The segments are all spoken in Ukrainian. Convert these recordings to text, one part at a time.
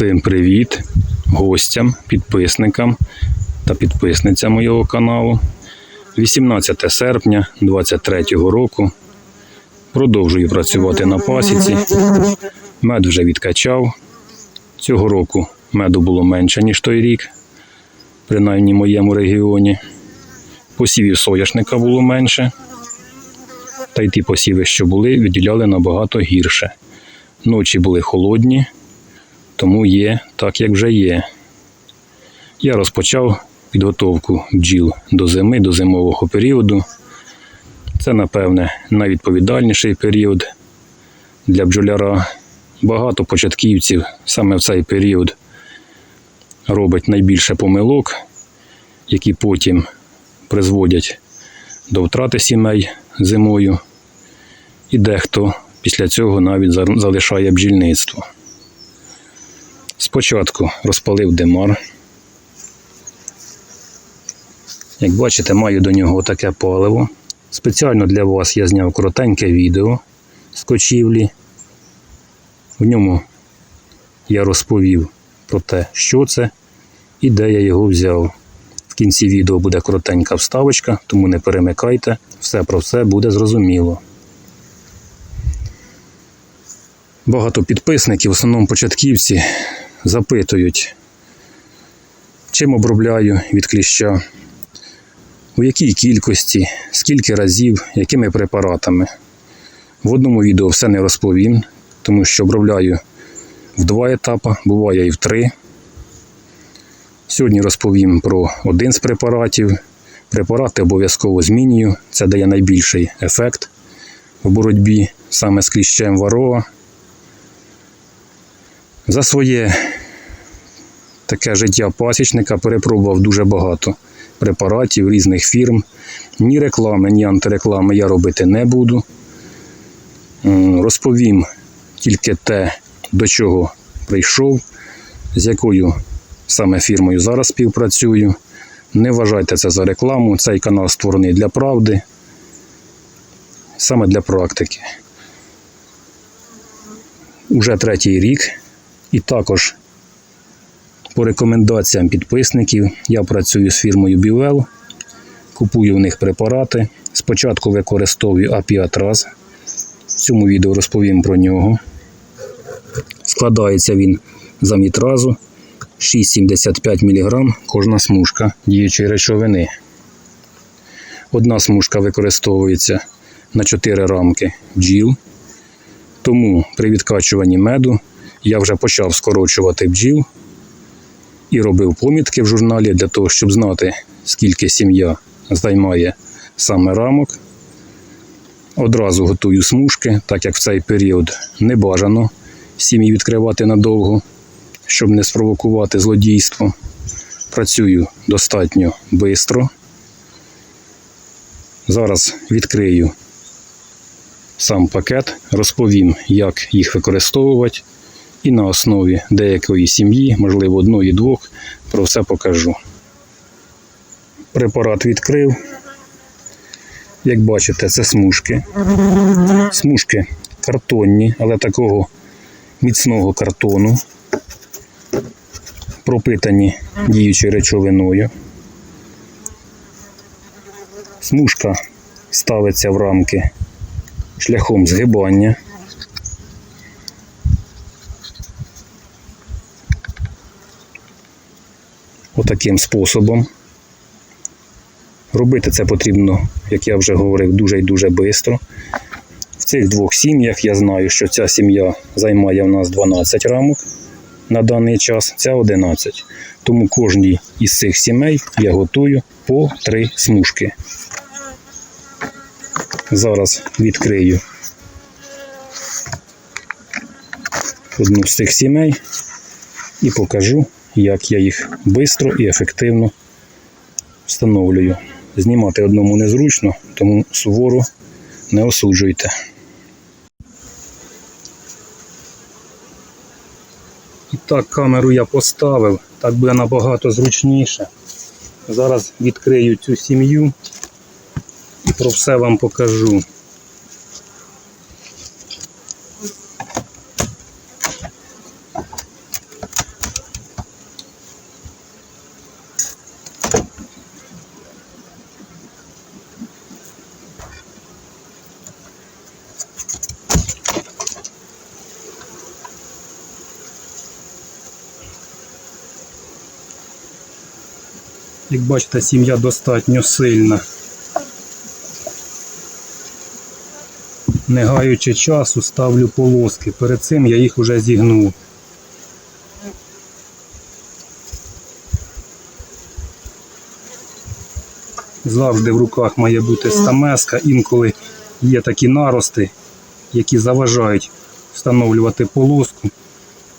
Всім привіт гостям, підписникам та підписницям моєго каналу. 18 серпня 2023 року. Продовжую працювати на пасіці. Мед вже відкачав. Цього року меду було менше, ніж той рік, принаймні в моєму регіоні. Посівів соняшника було менше. Та й ті посіви, що були, відділяли набагато гірше. Ночі були холодні, тому є так, як вже є. Я розпочав підготовку бджіл до зими, до зимового періоду. Це, напевне, найвідповідальніший період для бджоляра. Багато початківців саме в цей період робить найбільше помилок, які потім призводять до втрати сімей зимою. І дехто після цього навіть залишає бджільництво. Спочатку розпалив димар. Як бачите, маю до нього таке паливо. Спеціально для вас я зняв коротеньке відео з кочівлі. В ньому я розповів про те, що це і де я його взяв. В кінці відео буде коротенька вставочка, тому не перемикайте, все про все буде зрозуміло. Багато підписників, в основному початківці, запитують, чим обробляю від кліща, у якій кількості, скільки разів, якими препаратами. В одному відео все не розповім, тому що обробляю в два етапи, буває і в три. Сьогодні розповім про один з препаратів. Препарати обов'язково змінюю. Це дає найбільший ефект в боротьбі саме з кліщем варова. За своє таке життя пасічника перепробував дуже багато препаратів різних фірм. Ні реклами, ні антиреклами я робити не буду. Розповім тільки те, до чого прийшов, з якою саме фірмою зараз співпрацюю. Не вважайте це за рекламу. Цей канал створений для правди, саме для практики. Уже третій рік. І також по рекомендаціям підписників я працюю з фірмою Бівел, купую в них препарати. Спочатку використовую апіатраз. В цьому відео розповім про нього. Складається він з амітразу 6,75 мг кожна смужка діючої речовини. Одна смужка використовується на 4 рамки бджіл. Тому при відкачуванні меду я вже почав скорочувати бджіл і робив помітки в журналі для того, щоб знати, скільки сім'я займає саме рамок. Одразу готую смужки, так як в цей період не бажано сім'ї відкривати надовго, щоб не спровокувати злодійство. Працюю достатньо швидко. Зараз відкрию сам пакет, розповім, як їх використовувати, і на основі деякої сім'ї, можливо, одної-двох, про все покажу. Препарат відкрив. Як бачите, це смужки. Смужки картонні, але такого міцного картону, пропитані діючою речовиною. Смужка ставиться в рамки шляхом згибання. Отаким способом. Робити це потрібно, як я вже говорив, дуже і дуже швидко. В цих двох сім'ях я знаю, що ця сім'я займає в нас 12 рамок на даний час, ця 11. Тому кожній із цих сімей я готую по 3 смужки. Зараз відкрию одну з цих сімей і покажу, як я їх швидко і ефективно встановлюю. Знімати одному незручно, тому суворо не осуджуйте. І так, камеру я поставив, так буде набагато зручніше. Зараз відкрию цю сім'ю і про все вам покажу. Як бачите, сім'я достатньо сильна. Не гаючи часу, ставлю полоски. Перед цим я їх вже зігнув. Завжди в руках має бути стамеска. Інколи є такі нарости, які заважають встановлювати полоску.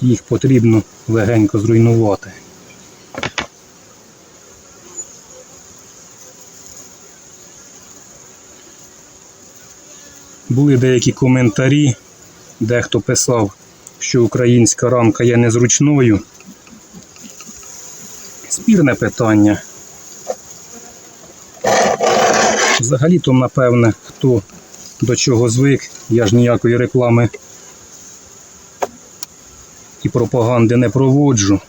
Їх потрібно легенько зруйнувати. Були деякі коментарі, дехто писав, що українська рамка є незручною. Спірне питання. Взагалі-то, напевне, хто до чого звик, я ж ніякої реклами і пропаганди не проводжу.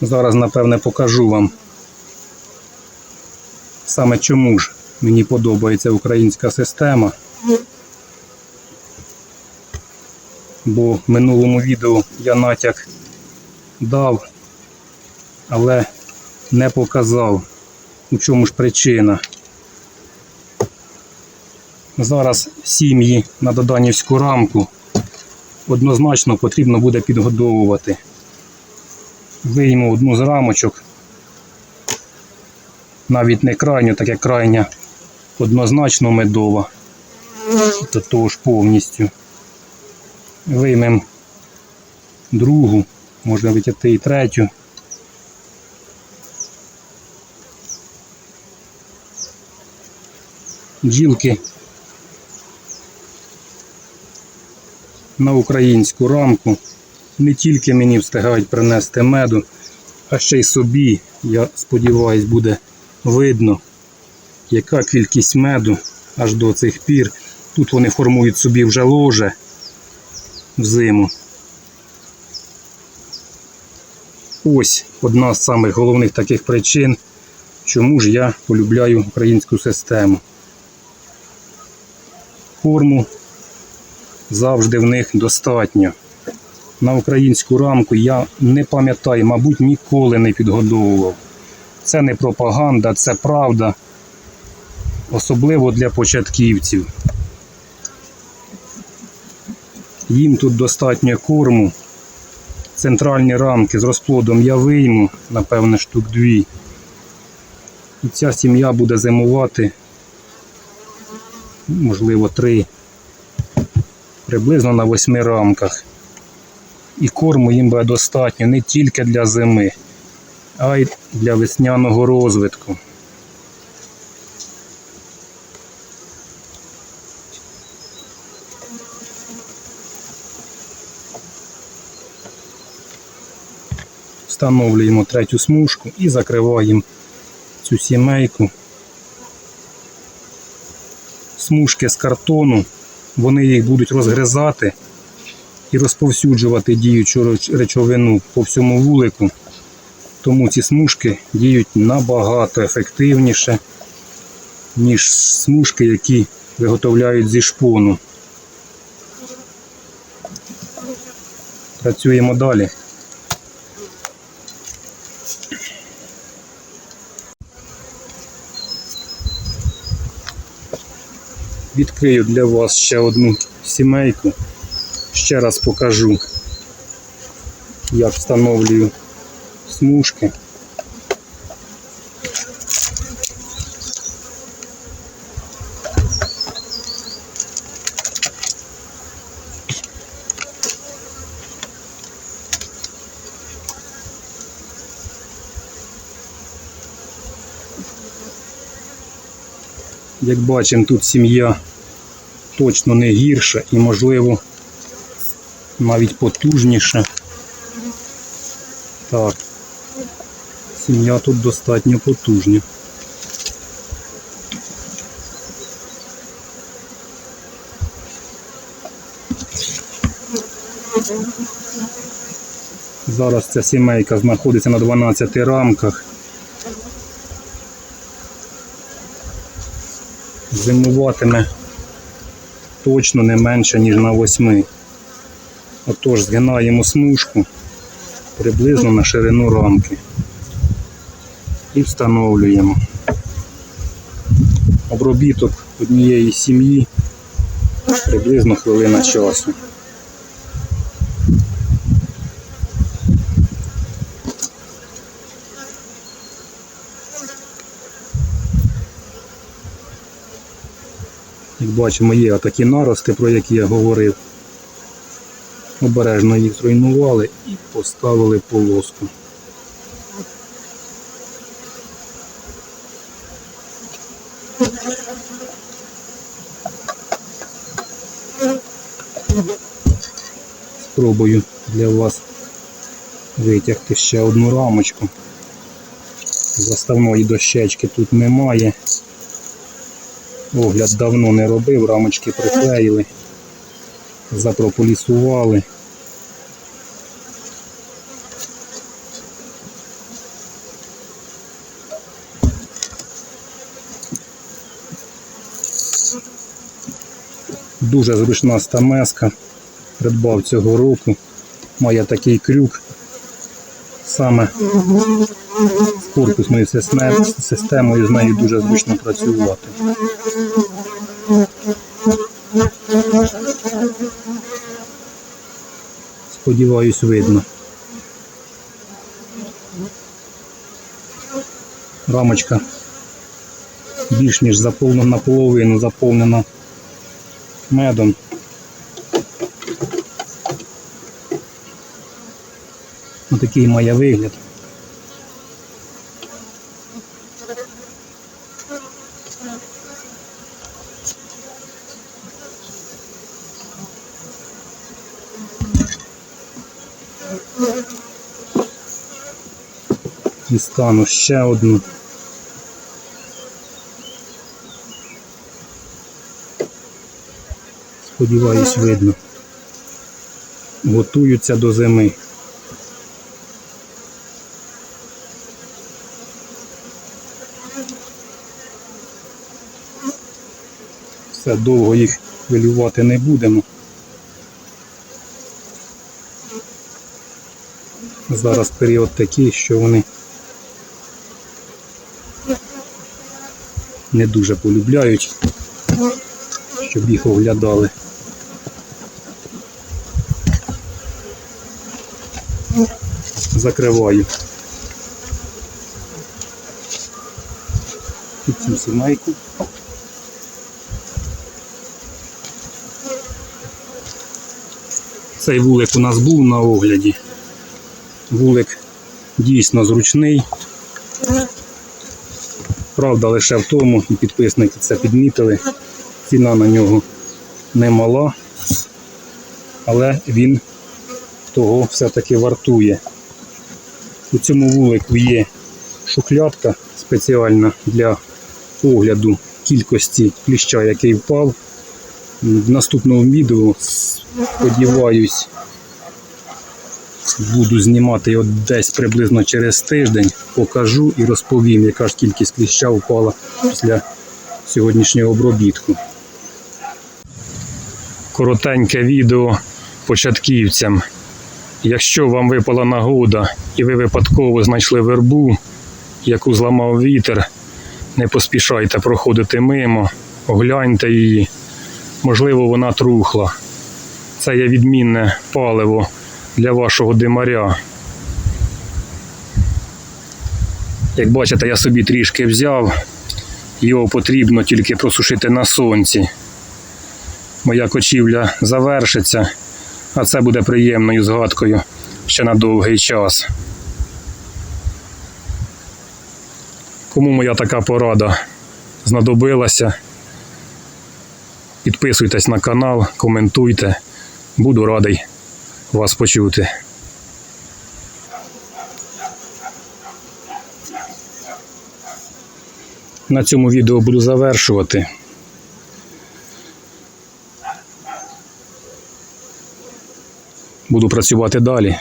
Зараз, напевне, покажу вам саме чому ж мені подобається українська система. Бо в минулому відео я натяк дав, але не показав, у чому ж причина. Зараз сім'ї на доданівську рамку однозначно потрібно буде підгодовувати. Вийму одну з рамочок, навіть не крайню, так як крайня однозначно медова, до того ж повністю. Виймемо другу, можна витягти і третю. Бджілки на українську рамку не тільки мені встигають принести меду, а ще й собі, я сподіваюсь, буде видно, яка кількість меду аж до цих пір. Тут вони формують собі вже ложе взиму. Ось одна з самих головних таких причин, чому ж я полюбляю українську систему. Корму завжди в них достатньо. На українську рамку я не пам'ятаю, мабуть, ніколи не підгодовував. Це не пропаганда, це правда, особливо для початківців. Їм тут достатньо корму. Центральні рамки з розплодом я вийму, напевне, штук дві. І ця сім'я буде зимувати, можливо, три, приблизно на восьми рамках. І корму їм буде достатньо не тільки для зими, а й для весняного розвитку. Встановлюємо третю смужку і закриваємо цю сімейку. Смужки з картону, вони їх будуть розгризати і розповсюджувати діючу речовину по всьому вулику. Тому ці смужки діють набагато ефективніше, ніж смужки, які виготовляють зі шпону. Працюємо далі. Відкрию для вас ще одну сімейку. Ще раз покажу, як встановлюю смужки. Як бачимо, тут сім'я точно не гірша і, можливо, навіть потужніша. Так, сім'я тут достатньо потужна. Зараз ця сімейка знаходиться на 12 рамках. Зимуватиме точно не менше, ніж на 8. Отож, згинаємо смужку приблизно на ширину рамки. і встановлюємо. Обробіток однієї сім'ї приблизно хвилина часу. Бачимо, є такі нарости, про які я говорив. Обережно їх зруйнували і поставили полоску. Спробую для вас витягти ще одну рамочку. Заставної дощечки тут немає. Огляд давно не робив, рамочки приклеїли, запрополісували. Дуже зручна стамеска. Придбав цього року. Має такий крюк. Саме з корпусною системою з нею дуже зручно працювати. Сподіваюсь, видно. Рамочка більш ніж заповнена наполовину, заповнена медом. Отакий має вигляд. Дістану ще одну. Сподіваюсь, видно. Готуються до зими. Все, довго їх хвилювати не будемо. Зараз період такий, що вони не дуже полюбляють, щоб їх оглядали. Закриваю. Під цю сімейку. Цей вулик у нас був на огляді. Вулик дійсно зручний. Правда, лише в тому, і підписники це підмітили. Ціна на нього немала, але він того все-таки вартує. У цьому вулику є шухлядка спеціальна для огляду кількості кліща, який впав. В наступному відео, сподіваюсь, буду знімати його десь приблизно через тиждень. Покажу і розповім, яка ж кількість кліща впала після сьогоднішнього обробітку. Коротеньке відео початківцям. Якщо вам випала нагода і ви випадково знайшли вербу, яку зламав вітер, не поспішайте проходити мимо, огляньте її. Можливо, вона трухла. Це є відмінне паливо для вашого димаря. Як бачите, я собі трішки взяв, його потрібно тільки просушити на сонці. Моя кочівля завершиться, а це буде приємною згадкою ще на довгий час. Кому моя така порада знадобилася, підписуйтесь на канал, коментуйте. Буду радий вас почути. На цьому відео буду завершувати. Буду працювати далі.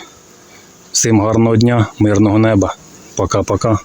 Всім гарного дня, мирного неба. Пока-пока.